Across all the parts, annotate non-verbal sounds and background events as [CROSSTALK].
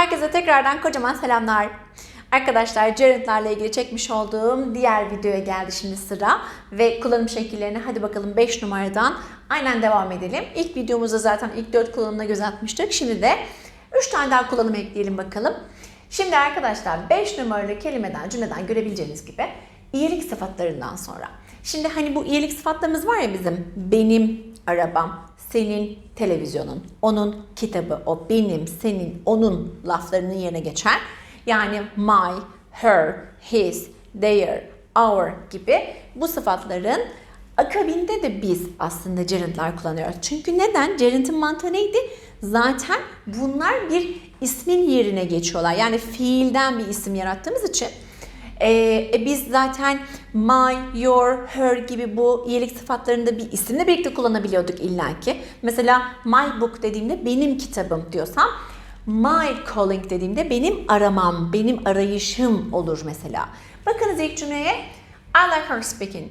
Herkese tekrardan kocaman selamlar. Arkadaşlar Gerund'larla ilgili çekmiş olduğum diğer videoya geldi şimdi sıra. Ve kullanım şekillerini hadi bakalım 5 numaradan aynen devam edelim. İlk videomuzda zaten ilk 4 kullanımına göz atmıştık. Şimdi de 3 tane daha kullanım ekleyelim bakalım. Şimdi arkadaşlar 5 numaralı kelimeden, cümleden görebileceğiniz gibi iyilik sıfatlarından sonra. Şimdi hani bu iyilik sıfatlarımız var ya bizim. Benim arabam, senin televizyonun, onun kitabı, o benim, senin, onun laflarının yerine geçer. Yani my, her, his, their, our gibi bu sıfatların akabinde de biz aslında gerundlar kullanıyoruz. Çünkü neden? Gerund'ın mantığı neydi? Zaten bunlar bir ismin yerine geçiyorlar. Yani fiilden bir isim yarattığımız için e, biz zaten my, your, her gibi bu iyilik sıfatlarını da bir isimle birlikte kullanabiliyorduk illaki. Mesela my book dediğimde benim kitabım diyorsam my calling dediğimde benim aramam, benim arayışım olur mesela. Bakınız ilk cümleye I like her speaking.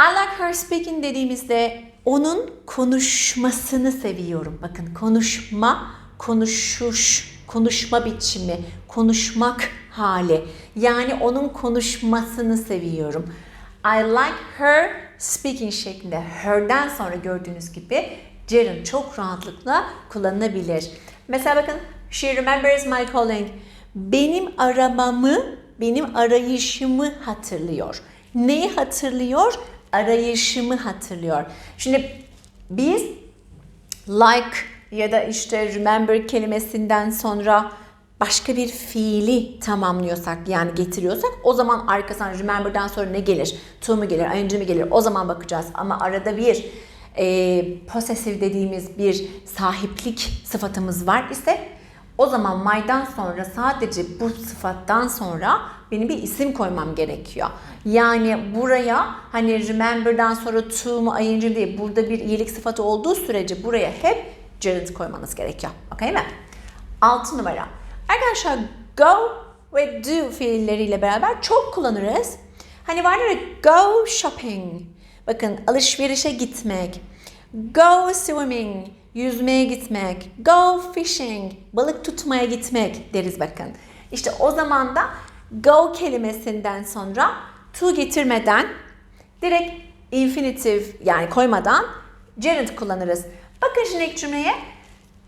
I like her speaking dediğimizde onun konuşmasını seviyorum. Bakın konuşma, konuşuş, konuşma biçimi, konuşmak hali. Yani onun konuşmasını seviyorum. I like her speaking şeklinde her'den sonra gördüğünüz gibi gerund çok rahatlıkla kullanılabilir. Mesela bakın she remembers my calling. Benim aramamı, benim arayışımı hatırlıyor. Neyi hatırlıyor? Arayışımı hatırlıyor. Şimdi biz like ya da işte remember kelimesinden sonra başka bir fiili tamamlıyorsak yani getiriyorsak o zaman arkasından remember'dan sonra ne gelir? To mu gelir? ING mi gelir? O zaman bakacağız. Ama arada bir e, possessive dediğimiz bir sahiplik sıfatımız var ise o zaman my'dan sonra sadece bu sıfattan sonra benim bir isim koymam gerekiyor. Yani buraya hani remember'dan sonra to mu ing değil burada bir iyilik sıfatı olduğu sürece buraya hep gerund koymanız gerekiyor. Okey mi? 6 numara. Arkadaşlar go ve do fiilleriyle beraber çok kullanırız. Hani vardır ya go shopping. Bakın alışverişe gitmek. Go swimming. Yüzmeye gitmek. Go fishing. Balık tutmaya gitmek deriz bakın. İşte o zaman da go kelimesinden sonra to getirmeden direkt infinitive yani koymadan gerund kullanırız. Bakın şimdi ilk cümleye.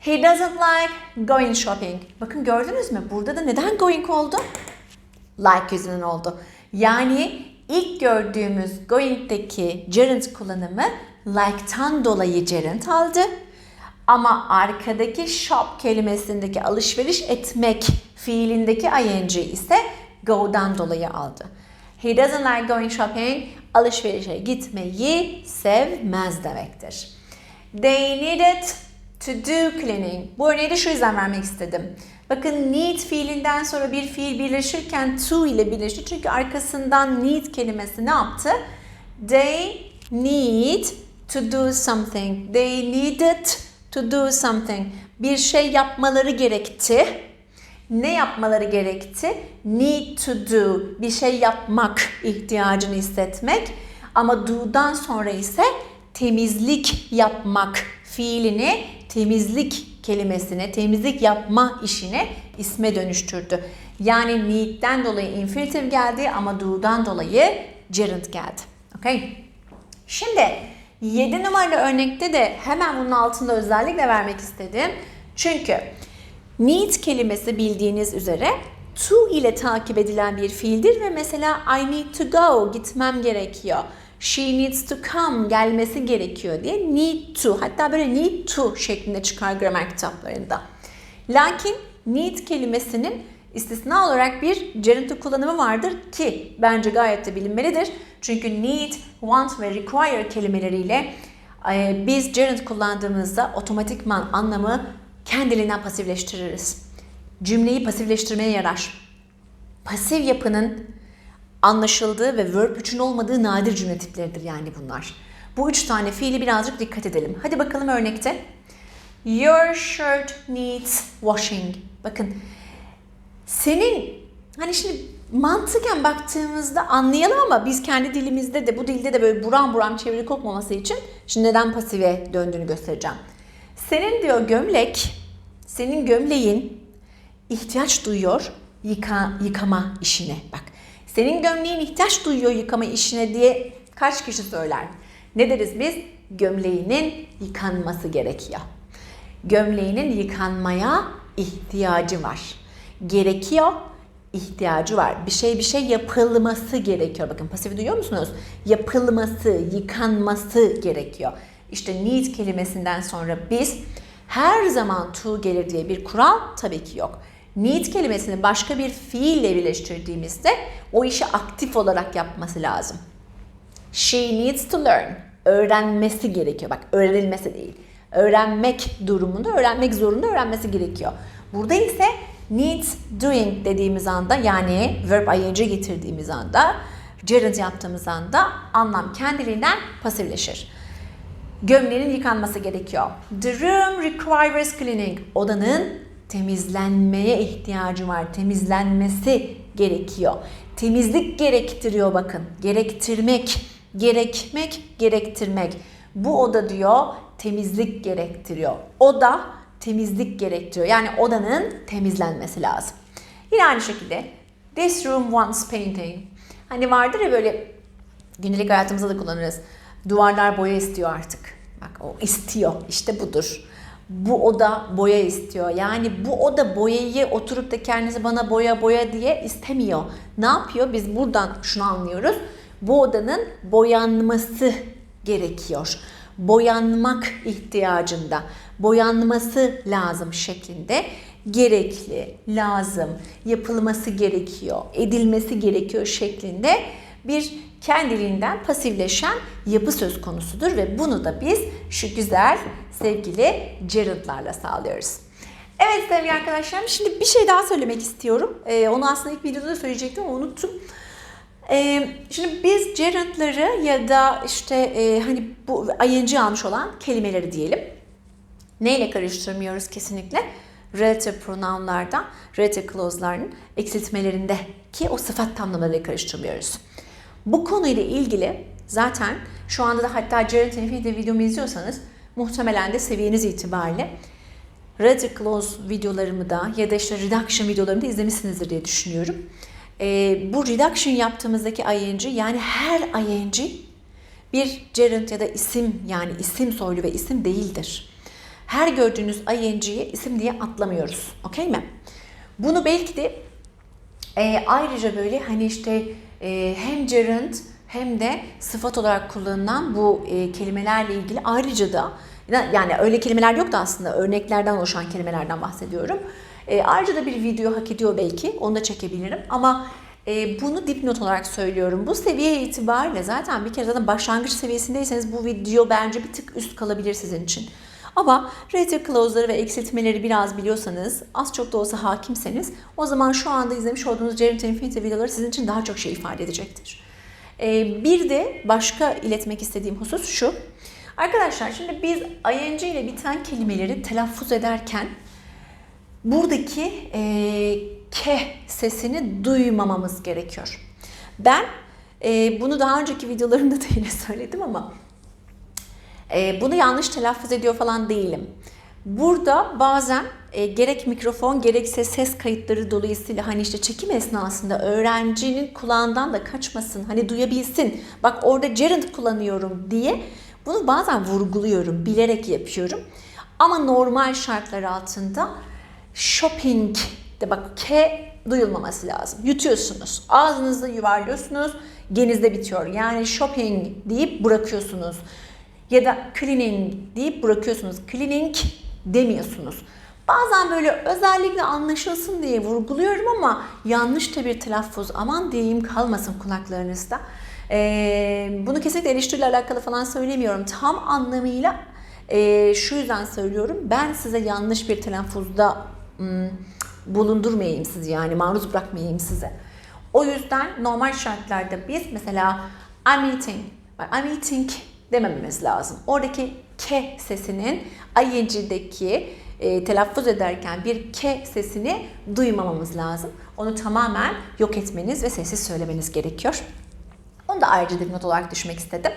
He doesn't like going shopping. Bakın gördünüz mü? Burada da neden going oldu? Like yüzünden oldu. Yani ilk gördüğümüz going'deki gerund kullanımı like'tan dolayı gerund aldı. Ama arkadaki shop kelimesindeki alışveriş etmek fiilindeki ing ise go'dan dolayı aldı. He doesn't like going shopping. Alışverişe gitmeyi sevmez demektir. They needed to do cleaning. Bu örneği de şu yüzden vermek istedim. Bakın need fiilinden sonra bir fiil birleşirken to ile birleşti. Çünkü arkasından need kelimesi ne yaptı? They need to do something. They needed to do something. Bir şey yapmaları gerekti. Ne yapmaları gerekti? Need to do. Bir şey yapmak ihtiyacını hissetmek. Ama do'dan sonra ise temizlik yapmak fiilini temizlik kelimesine, temizlik yapma işine isme dönüştürdü. Yani need'den dolayı infinitive geldi ama do'dan dolayı gerund geldi. Okay? Şimdi 7 numaralı örnekte de hemen bunun altında özellikle vermek istedim. Çünkü need kelimesi bildiğiniz üzere to ile takip edilen bir fiildir ve mesela I need to go gitmem gerekiyor. She needs to come gelmesi gerekiyor diye need to hatta böyle need to şeklinde çıkar gramer kitaplarında. Lakin need kelimesinin istisna olarak bir gerund kullanımı vardır ki bence gayet de bilinmelidir. Çünkü need, want ve require kelimeleriyle e, biz gerund kullandığımızda otomatikman anlamı kendiliğinden pasifleştiririz. Cümleyi pasifleştirmeye yarar. Pasif yapının anlaşıldığı ve verb 3'ün olmadığı nadir cümle tipleridir yani bunlar. Bu üç tane fiili birazcık dikkat edelim. Hadi bakalım örnekte. Your shirt needs washing. Bakın senin hani şimdi mantıken baktığımızda anlayalım ama biz kendi dilimizde de bu dilde de böyle buram buram çeviri kokmaması için şimdi neden pasife döndüğünü göstereceğim. Senin diyor gömlek, senin gömleğin ihtiyaç duyuyor yıka, yıkama işine. Bak senin gömleğin ihtiyaç duyuyor yıkama işine diye kaç kişi söyler? Ne deriz biz? Gömleğinin yıkanması gerekiyor. Gömleğinin yıkanmaya ihtiyacı var. Gerekiyor, ihtiyacı var. Bir şey bir şey yapılması gerekiyor. Bakın pasifi duyuyor musunuz? Yapılması, yıkanması gerekiyor. İşte need kelimesinden sonra biz her zaman to gelir diye bir kural tabii ki yok. Need kelimesini başka bir fiille birleştirdiğimizde o işi aktif olarak yapması lazım. She needs to learn. Öğrenmesi gerekiyor. Bak öğrenilmesi değil. Öğrenmek durumunda, öğrenmek zorunda öğrenmesi gerekiyor. Burada ise needs doing dediğimiz anda yani verb ing getirdiğimiz anda gerund yaptığımız anda anlam kendiliğinden pasifleşir. Gömleğinin yıkanması gerekiyor. The room requires cleaning. Odanın temizlenmeye ihtiyacı var. Temizlenmesi gerekiyor. Temizlik gerektiriyor bakın. Gerektirmek, gerekmek, gerektirmek. Bu oda diyor temizlik gerektiriyor. Oda temizlik gerektiriyor. Yani odanın temizlenmesi lazım. Yine aynı şekilde this room wants painting. Hani vardır ya böyle gündelik hayatımızda da kullanırız. Duvarlar boya istiyor artık. Bak o istiyor. İşte budur. Bu oda boya istiyor. Yani bu oda boyayı oturup da kendisi bana boya boya diye istemiyor. Ne yapıyor? Biz buradan şunu anlıyoruz. Bu odanın boyanması gerekiyor. Boyanmak ihtiyacında. Boyanması lazım şeklinde gerekli, lazım, yapılması gerekiyor, edilmesi gerekiyor şeklinde bir kendiliğinden pasifleşen yapı söz konusudur ve bunu da biz şu güzel sevgili gerundlarla sağlıyoruz. Evet sevgili arkadaşlarım şimdi bir şey daha söylemek istiyorum. Ee, onu aslında ilk videoda da söyleyecektim ama unuttum. Ee, şimdi biz gerundları ya da işte e, hani bu ing almış olan kelimeleri diyelim. Neyle karıştırmıyoruz kesinlikle? Relative pronounlardan, relative clause'ların eksiltmelerinde ki o sıfat tamlamalarıyla karıştırmıyoruz. Bu konuyla ilgili zaten şu anda da hatta Gerald Infinity videomu izliyorsanız muhtemelen de seviyeniz itibariyle Relative Clause videolarımı da ya da işte Reduction videolarımı da izlemişsinizdir diye düşünüyorum. Ee, bu Reduction yaptığımızdaki ing yani her ing bir gerund ya da isim yani isim soylu ve isim değildir. Her gördüğünüz ing'yi isim diye atlamıyoruz. Okey mi? Bunu belki de e, ayrıca böyle hani işte e, hem gerund hem de sıfat olarak kullanılan bu e, kelimelerle ilgili ayrıca da yani öyle kelimeler yok da aslında örneklerden oluşan kelimelerden bahsediyorum. E, ayrıca da bir video hak ediyor belki. Onu da çekebilirim. Ama e, bunu dipnot olarak söylüyorum. Bu seviye itibariyle zaten bir kere zaten başlangıç seviyesindeyseniz bu video bence bir tık üst kalabilir sizin için. Ama relative clause'ları ve eksiltmeleri biraz biliyorsanız, az çok da olsa hakimseniz o zaman şu anda izlemiş olduğunuz Gerrit Infinity videoları sizin için daha çok şey ifade edecektir. Ee, bir de başka iletmek istediğim husus şu. Arkadaşlar şimdi biz ing ile biten kelimeleri telaffuz ederken buradaki e, ke sesini duymamamız gerekiyor. Ben e, bunu daha önceki videolarımda da yine [LAUGHS] söyledim ama e, bunu yanlış telaffuz ediyor falan değilim. Burada bazen e, gerek mikrofon gerekse ses kayıtları dolayısıyla hani işte çekim esnasında öğrencinin kulağından da kaçmasın, hani duyabilsin. Bak orada gerund kullanıyorum diye bunu bazen vurguluyorum, bilerek yapıyorum. Ama normal şartlar altında shopping de bak K duyulmaması lazım. Yutuyorsunuz. Ağzınızda yuvarlıyorsunuz. Genizde bitiyor. Yani shopping deyip bırakıyorsunuz. Ya da cleaning deyip bırakıyorsunuz. Cleaning demiyorsunuz. Bazen böyle özellikle anlaşılsın diye vurguluyorum ama yanlış da bir telaffuz aman diyeyim kalmasın kulaklarınızda. Ee, bunu kesinlikle eleştiriyle alakalı falan söylemiyorum. Tam anlamıyla e, şu yüzden söylüyorum. Ben size yanlış bir telaffuzda hmm, bulundurmayayım sizi yani maruz bırakmayayım size. O yüzden normal şartlarda biz mesela I'm eating, I'm eating demememiz lazım. Oradaki ke sesinin ing'deki e, telaffuz ederken bir ke sesini duymamamız lazım. Onu tamamen yok etmeniz ve sessiz söylemeniz gerekiyor. Onu da ayrıca bir not olarak düşmek istedim.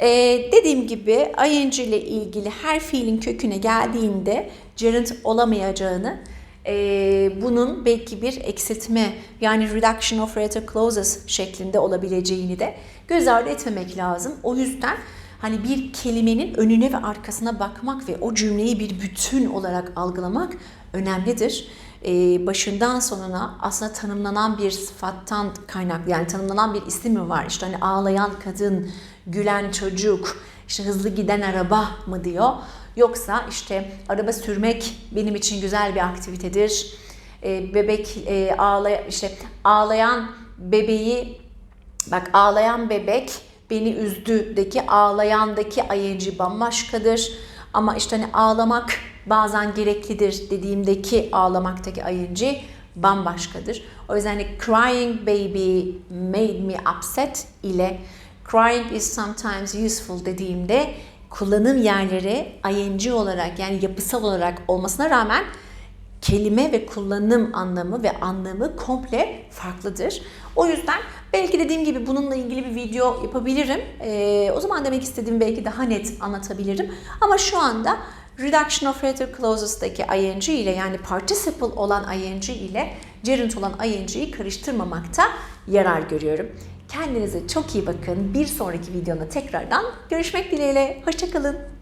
Ee, dediğim gibi ing ile ilgili her fiilin köküne geldiğinde gerund olamayacağını Ee, bunun belki bir eksiltme yani reduction of relative clauses şeklinde olabileceğini de göz ardı etmemek lazım. O yüzden hani bir kelimenin önüne ve arkasına bakmak ve o cümleyi bir bütün olarak algılamak önemlidir. Ee, başından sonuna aslında tanımlanan bir sıfattan kaynaklı yani tanımlanan bir isim mi var? İşte hani ağlayan kadın, gülen çocuk, işte hızlı giden araba mı diyor? Yoksa işte araba sürmek benim için güzel bir aktivitedir. Ee, bebek e, ağlay işte ağlayan bebeği bak ağlayan bebek beni üzdü'deki ağlayandaki ing bambaşkadır. Ama işte hani ağlamak bazen gereklidir dediğimdeki ağlamaktaki ing bambaşkadır. O yüzden hani crying baby made me upset ile crying is sometimes useful dediğimde kullanım yerleri ing olarak yani yapısal olarak olmasına rağmen kelime ve kullanım anlamı ve anlamı komple farklıdır. O yüzden belki dediğim gibi bununla ilgili bir video yapabilirim. Ee, o zaman demek istediğimi belki daha net anlatabilirim. Ama şu anda reduction of relative clauses'daki ing ile yani participle olan ing ile gerund olan ing'yi karıştırmamakta yarar görüyorum. Kendinize çok iyi bakın. Bir sonraki videoda tekrardan görüşmek dileğiyle. Hoşçakalın.